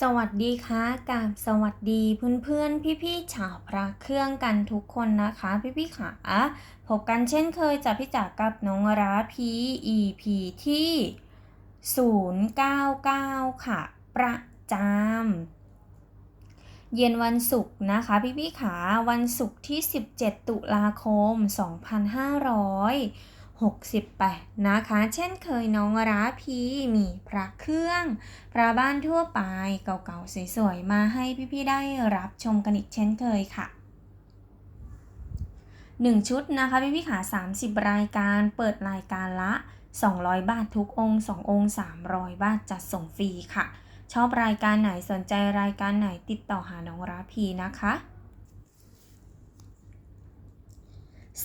สวัสดีค่ะกับสวัสดีเพื่อนๆพี่ๆชาวพระเครื่องกันทุกคนนะคะ พี่ๆขาพบกันเช่นเคยจากพี่จ๋ากับน้องราพี EP ที่ 099 ค่ะ ประจำเย็นวันศุกร์นะคะ พี่ๆขาวันศุกร์ที่ 17 ตุลาคม 2500 68 นะคะ เช่นเคยน้องราพีมีพระเครื่อง พระบ้านทั่วไปเก่าๆสวยๆ มาให้พี่ๆได้รับชมกันอีกเช่นเคยค่ะ 1 ชุดนะคะพี่ๆขา 30 รายการเปิดรายการละ 200 บาททุกองค์2องค์ 300 บาทจัดส่งฟรีค่ะ ชอบรายการไหนสนใจรายการไหนติดต่อหาน้องราพีนะคะ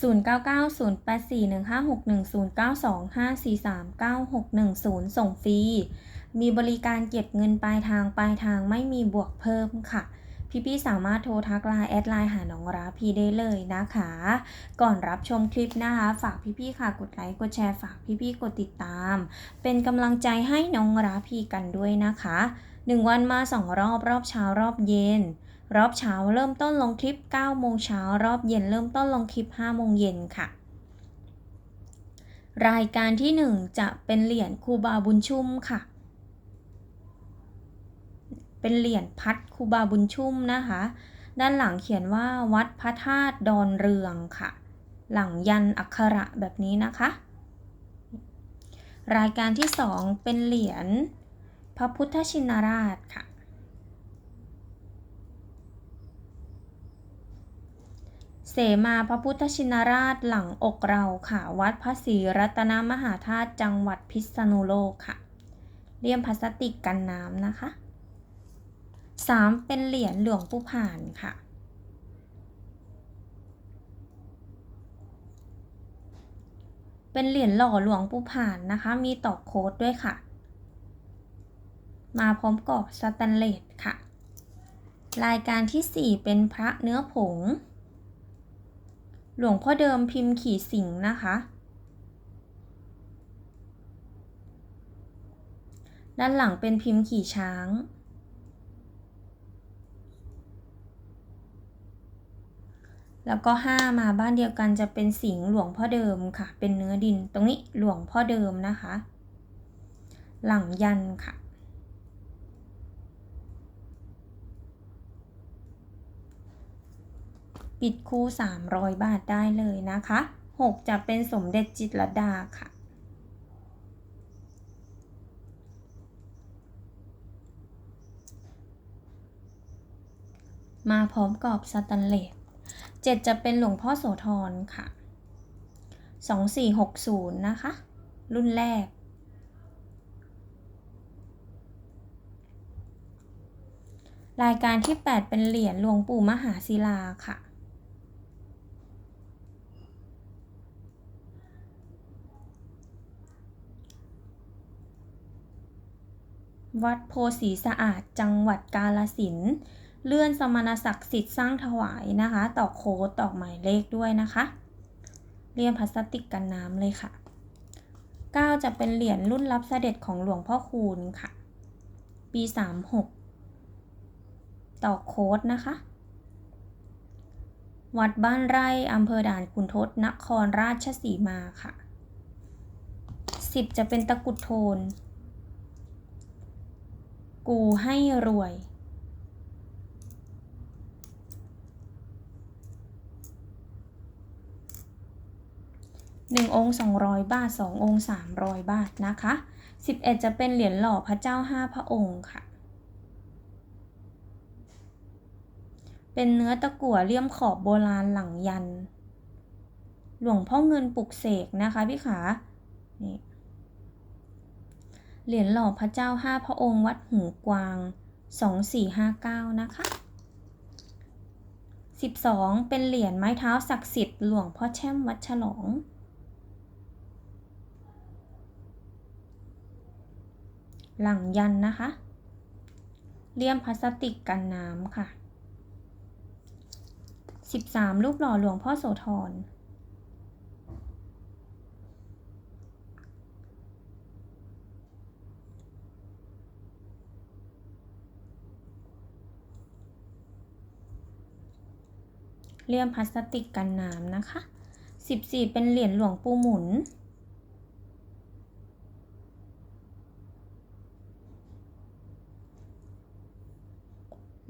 0990841561 0925439610 ส่งฟรี มีบริการเก็บเงินปลายทางปลายทางไม่มีบวกเพิ่มค่ะพี่ๆสามารถโทรทักไลน์แอดไลน์หาน้องราพีได้เลยนะคะ ก่อนรับชมคลิปนะคะ ฝากพี่ๆค่ะกดไลค์กดแชร์ฝากพี่ๆกดติดตาม เป็นกำลังใจให้น้องราพีกันด้วยนะคะ 1 วันมา 2 รอบรอบเช้ารอบเย็น รอบเช้าเริ่มต้นลงคลิป 9 โมงเช้ารอบเย็นเริ่มต้นลงคลิป 5 โมงเย็นค่ะ รายการที่ 1 จะเป็นเหรียญคูบาบุญชุ่มค่ะ เป็นเหรียญพัดคูบาบุญชุ่มนะคะ ด้านหลังเขียนว่าวัดพระธาตุดอนเรืองค่ะ หลังยันอักขระแบบนี้นะคะ รายการที่ 2 เป็นเหรียญพระพุทธชินราชค่ะ เสมาพระพุทธชินราชหลังอกเราค่ะ วัดพระศรีรัตนมหาธาตุจังหวัดพิษณุโลกค่ะเลี่ยมพลาสติกกันน้ำนะคะ 3. เป็นเหรียญหลวงปู่ผ่านค่ะ เป็นเหรียญหล่อหลวงปู่ผ่านนะคะ มีตอกโค้ดด้วยค่ะ มาพร้อมกรอบสแตนเลสค่ะ รายการที่ 4 เป็นพระเนื้อผง หลวงพ่อเดิมพิมพ์ขี่สิงนะคะ ด้านหลังเป็นพิมพ์ขี่ช้าง แล้วก็ห้ามาบ้านเดียวกันจะเป็นสิงหลวงพ่อเดิมค่ะ เป็นเนื้อดินตรงนี้หลวงพ่อเดิมนะคะ หลังยันค่ะ ปิดคู่ 300 บาทได้เลยนะคะ 6 จะเป็นสมเด็จจิตรดาค่ะ มาพร้อมกรอบสแตนเลส7จะเป็นหลวงพ่อโสธรค่ะ 2460 นะคะ รุ่นแรกรายการที่ 8 เป็นเหรียญหลวงปู่มหาศิลาค่ะ วัดโพสีสะอาดจังหวัดกาลสินเลื่อนสมณศักดิ์สิทธิ์สร้างถวายนะคะ ต่อโค้ดต่อหมายเลขด้วยนะคะ เรียนพลาสติกกันน้ำเลยค่ะ 9 จะเป็นเหรียญรุ่นรับเสด็จของหลวงพ่อคูณค่ะ ปี 36 ต่อโค้ดนะคะ วัดบ้านไร่อำเภอด่านขุนทดนครราชสีมาค่ะ 10 จะเป็นตะกุดโทน กูให้รวย หนึ่งองค์สองร้อยบาทสององค์สามร้อยบาทนะคะสิบเอ็ดจะเป็นเหรียญหล่อพระเจ้าห้าพระองค์ค่ะ เป็นเนื้อตะกั่วเลี่ยมขอบโบราณหลังยัน หลวงพ่อเงินปลุกเสกนะคะพี่ขา นี่ เหรียญหล่อพระเจ้าห้าพระองค์วัดหูกวาง 2459 นะคะ 12 เป็นเหรียญไม้เท้าศักดิ์สิทธิ์หลวงพ่อแช่มวัดฉลอง หลังยันนะคะ เลี่ยมพลาสติกกันน้ำค่ะ 13 รูปหล่อหลวงพ่อโสธร เลี่ยมพลาสติกกันน้ำนะคะ 14 เป็นเหรียญหลวงปู่หมุน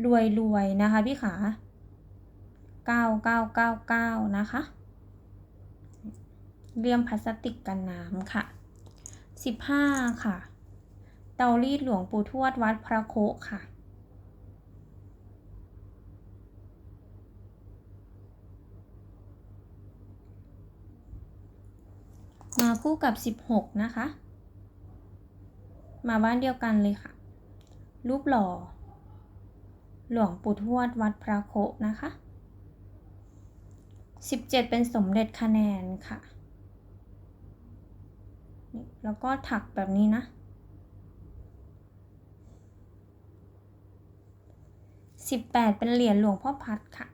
รวยรวยนะคะพี่ขา 9999 นะคะ เลี่ยมพลาสติกกันน้ำค่ะ 15 ค่ะ เตารีดหลวงปู่ทวดวัดพระโคค่ะ มาคู่กับ 16 นะคะ มาบ้านเดียวกันเลยค่ะ รูปหล่อ หลวงปู่ทวดวัดพระโคนะคะ 17 เป็นสมเด็จคะแนนค่ะนี่แล้วก็ถักแบบนี้นะ18เป็นเหรียญหลวงพ่อพัดค่ะ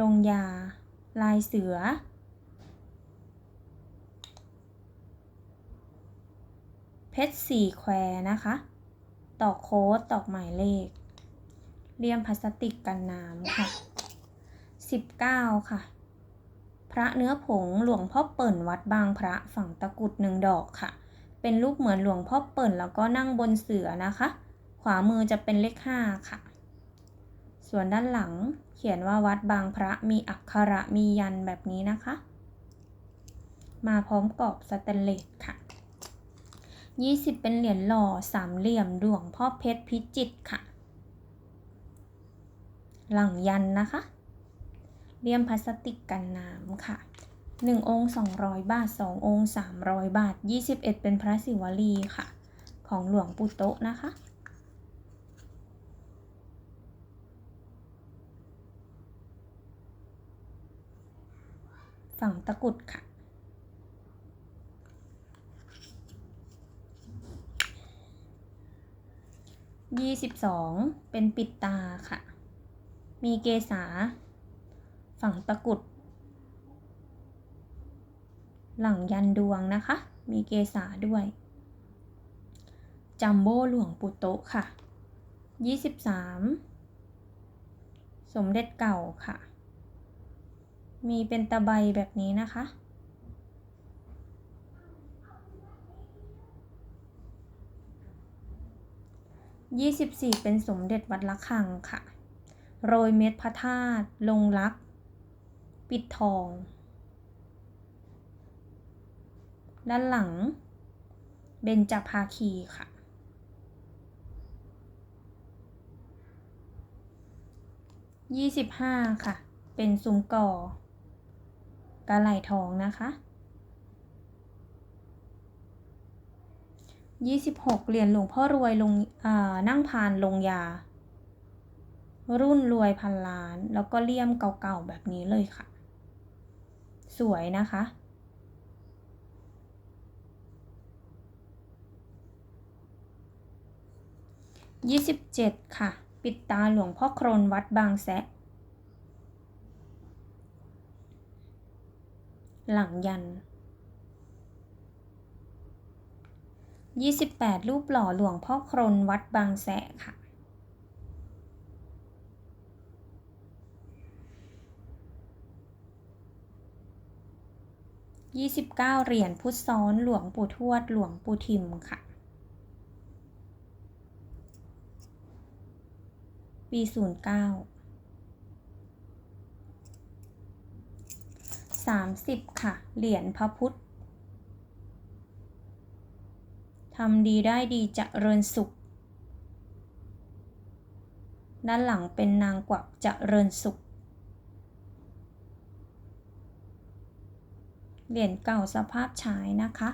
ลงยา ลายเสือ เพชรสี่แควนะคะ ตอกโค้ดตอกหมายเลข เลี่ยมพลาสติกกันน้ำค่ะ 19 ค่ะ พระเนื้อผงหลวงพ่อเปิ่นวัดบางพระฝั่งตะกุดหนึ่งดอกค่ะ เป็นรูปเหมือนหลวงพ่อเปิ่นแล้วก็นั่งบนเสือนะคะ ขวามือจะเป็นเลข 5 ค่ะ ส่วนด้านหลังเขียนว่าวัดบางพระมีอักขระมียันแบบนี้นะคะ มาพร้อมกรอบสแตนเลสค่ะ 20 เป็นเหรียญหล่อสามเหลี่ยมหลวงพ่อเพชรพิจิตค่ะ หลังยันนะคะเลี่ยมพลาสติกกันน้ำค่ะ 1 องค์ 200 บาท 2 องค์ 300 บาท 21 เป็นพระศิวลีค่ะ ของหลวงปู่โตะนะคะฝั่งตะกุดค่ะ ยี่สิบสองเป็นปิดตาค่ะ มีเกษา ฝั่งตะกุด หลังยันดวงนะคะ มีเกษาด้วย จัมโบ้หลวงปู่โตค่ะยี่สิบสามสมเด็จเก่าค่ะ มีเป็นตะไบแบบนี้นะคะ 24 เป็นสมเด็จวัดละคังค่ะ โรยเม็ดพระธาตุลงรัก ปิดทอง ด้านหลัง เบญจภาคีค่ะ 25 ค่ะ เป็นซุ้มก่อกระไหลทองนะคะ 26 เหรียญหลวงพ่อรวยลงนั่งพานลงยา รุ่นรวยพันล้าน แล้วก็เลี่ยมเก่าๆแบบนี้เลยค่ะ สวยนะคะ 27 ค่ะ ปิดตาหลวงพ่อโครนวัดบางแสะ หลังยัน 28 รูปหล่อหลวงพ่อครนวัดบางแสค่ะค่ะ29เก้าเหรียญพุทธซ้อนหลวงปู่ทวดหลวงปู่ทิมค่ะปี09 30ค่ะ เหรียญพระพุทธ ทำดีได้ดีจะเริญสุข ด้านหลังเป็นนางกวักจะเริญสุข เหรียญเก่าสภาพใช้นะคะ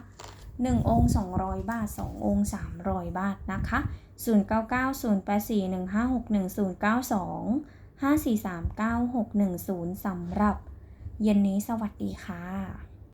1องค์ 200 บาท 2 องค์ 300 บาท นะคะ 0 9 9 0 8 4 1 5 6 1 0 9 2 5 4 3 9 6 1 0 สำหรับ เย็นนี้สวัสดีค่ะ